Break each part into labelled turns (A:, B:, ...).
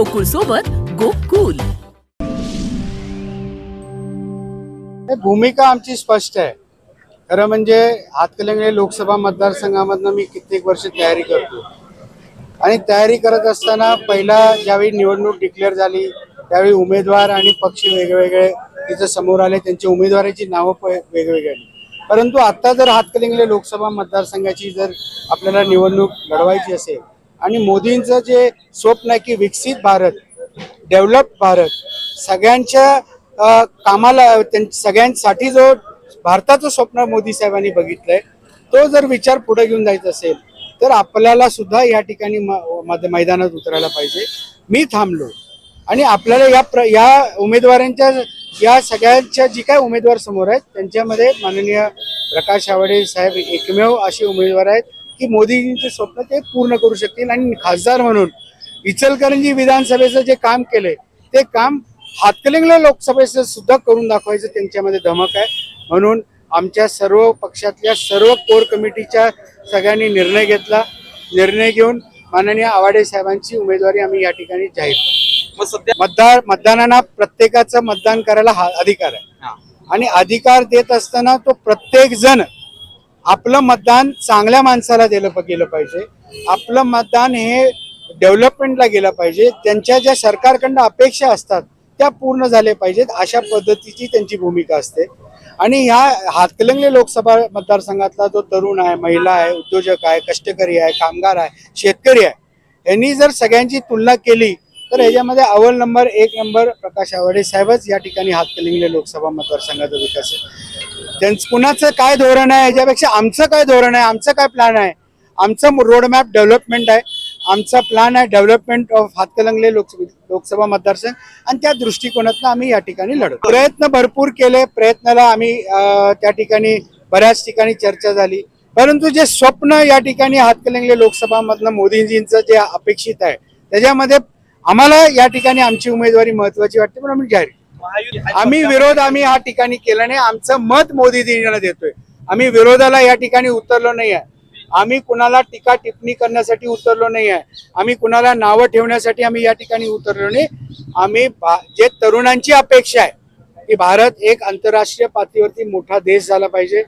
A: गोकुळ सोबत गोकुल.
B: हे भूमिका आमची स्पष्ट आहे. खरं म्हणजे हातकलंगले लोकसभा मतदारसंघामधनं मी कित्येक वर्ष तयारी करतो. आणि तयारी करत असताना पहिला ज्यावेळी निवडणूक डिक्लेअर झाली त्यावेळी उमेदवार आणि पक्ष वेगवेगळे तिथं समोर आले त्यांची उमेदवाराची नावं प- वेगवेगळी आली. परंतु आता जर हातकलिंगले लोकसभा मतदारसंघाची जर आपल्याला निवडणूक लढवायची असेल आणि मोदींचं जे स्वप्न आहे की विकसित भारत डेव्हलप भारत सगळ्यांच्या कामाला त्यां- सगळ्यांसाठी जो भारताचं स्वप्न मोदी साहेबांनी बघितलंय तो जर विचार पुढे घेऊन जायचा असेल तर आपल्याला सुद्धा या ठिकाणी म- मैदानात उतरायला पाहिजे. मी थांबलो. आणि आपल्याला या प्र या उमेदवारांच्या या सगळ्यांच्या जी काय उमेदवार समोर आहेत त्यांच्यामध्ये माननीय प्रकाश आवडे साहेब एकमेव असे उमेदवार आहेत. की मोदीजींचे स्वप्न ते पूर्ण करू शकतील आणि खासदार म्हणून इचलकरंजी विधानसभेचं जे काम केलंय ते काम हातकलिंगला लोकसभेचं सुद्धा करून दाखवायचं त्यांच्यामध्ये धमक आहे. म्हणून आमच्या सर्व पक्षातल्या सर्व कोर कमिटीच्या सगळ्यांनी निर्णय घेतला. निर्णय घेऊन माननीय आवाडे साहेबांची उमेदवारी आम्ही या ठिकाणी जाहीर केली.
C: मग सध्या
B: मतदार मतदानाला प्रत्येकाचं मतदान करायला हा अधिकार आहे. आणि अधिकार देत असताना तो प्रत्येक जण आपलं मतदान चांगल्या माणसाला दिलं गेलं पाहिजे. आपलं मतदान हे डेव्हलपमेंटला गेलं पाहिजे. त्यांच्या ज्या सरकारकडनं अपेक्षा असतात त्या पूर्ण झाल्या पाहिजेत. अशा पद्धतीची त्यांची भूमिका असते. आणि ह्या हातकलंगले लोकसभा मतदारसंघातला जो तरुण आहे महिला आहे उद्योजक आहे कष्टकरी आहे कामगार आहे शेतकरी आहे यांनी जर सगळ्यांची तुलना केली तर ह्याच्यामध्ये अव्वल नंबर एक नंबर प्रकाश आवाडे साहेबच या ठिकाणी हातकलिंगले लोकसभा मतदारसंघाचा विकास आहे. त्यांचं कुणाचं काय धोरण आहे याच्यापेक्षा आमचं काय धोरण आहे आमचं काय प्लॅन आहे? आमचं रोडमॅप डेव्हलपमेंट आहे. आमचा प्लॅन आहे डेव्हलपमेंट ऑफ हातकलंगले लोकसभा लोकसभा मतदारसंघ आणि त्या दृष्टिकोनातनं आम्ही या ठिकाणी लढतो प्रयत्न भरपूर केले. प्रयत्नाला आम्ही त्या ठिकाणी बऱ्याच ठिकाणी चर्चा झाली. परंतु जे स्वप्न या ठिकाणी हातकलंगले लोकसभामधनं मोदींजींचं जे अपेक्षित आहे त्याच्यामध्ये आम्हाला या ठिकाणी आमची उमेदवारी महत्वाची वाटते पण आम्ही जाहीर आम्ही विरोध आम्ही या ठिकाणी केला नाही. आमचं मत मोदीजींना देतोय. आम्ही विरोधाला या ठिकाणी उतरलो नाही आहे आम्ही कुणाला टीका टिप्पणी करण्यासाठी उतरलो नाही आहे आम्ही कुणाला नावं ठेवण्यासाठी आम्ही या ठिकाणी उतरलो नाही. आम्ही जे तरुणांची अपेक्षा आहे की भारत एक आंतरराष्ट्रीय पातळीवरती मोठा देश झाला पाहिजे.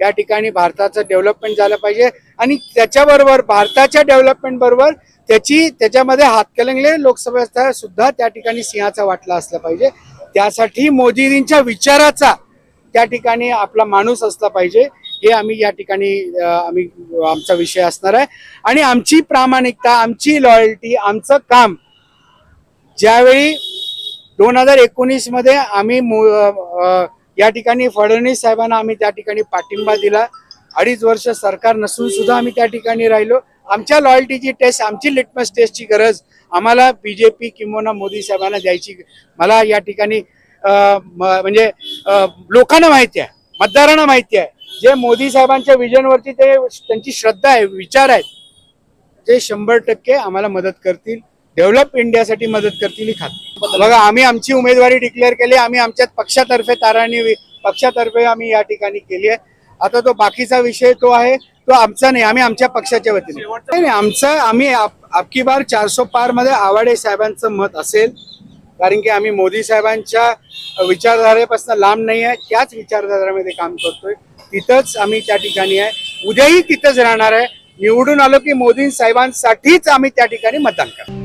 B: या ठिकाणी भारताचं डेव्हलपमेंट झालं पाहिजे. आणि त्याच्याबरोबर भारताच्या डेव्हलपमेंट बरोबर त्याची त्याच्यामध्ये हातकलंगले लोकसभेचा सुद्धा त्या ठिकाणी सिंहाचा वाटला असला पाहिजे. त्यासाठी मोदीजींच्या विचाराचा त्या ठिकाणी आपला माणूस असला पाहिजे. हे आम्ही या ठिकाणी आम्ही आमचा विषय असणार आहे. आणि आमची प्रामाणिकता आमची लॉयल्टी आमचं काम ज्यावेळी दोन हजार एकोणीसमध्ये आम्ही या ठिकाणी फडणवीस साहेबांना आम्ही त्या ठिकाणी पाठिंबा दिला. अडीच वर्ष सरकार नसून सुद्धा आम्ही त्या ठिकाणी राहिलो. आमच्या लॉयल्टीची टेस्ट आमची लिटमस टेस्टची गरज आम्हाला बीजेपी किंवा मोदी साहेबांना द्यायची मला या ठिकाणी म्हणजे लोकांना माहिती आहे मतदारांना माहिती आहे. जे मोदी साहेबांच्या विजनवरती ते त्यांची श्रद्धा आहे विचार आहेत ते शंभर टक्के आम्हाला मदत करतील डेव्हलप इंडियासाठी मदत करतील ही खात्री. बघा आम्ही आमची उमेदवारी डिक्लेअर केली आम्ही आमच्या पक्षातर्फे तारांनी पक्षातर्फे आम्ही या ठिकाणी केली आहे. आता तो बाकीचा विषय तो आहे तो आमचा नाही आम्ही आमच्या पक्षाच्या वतीने. नाही आमचं आम्ही आपकी बार चारसो पारमध्ये आवाडे साहेबांचं मत असेल. कारण की आम्ही मोदी साहेबांच्या विचारधारेपासून लांब नाही आहे. त्याच विचारधारेमध्ये काम करतोय. तिथंच आम्ही त्या ठिकाणी आहे. उद्याही तिथंच राहणार आहे. निवडून आलो की मोदी साहेबांसाठीच आम्ही त्या ठिकाणी मतदान करतो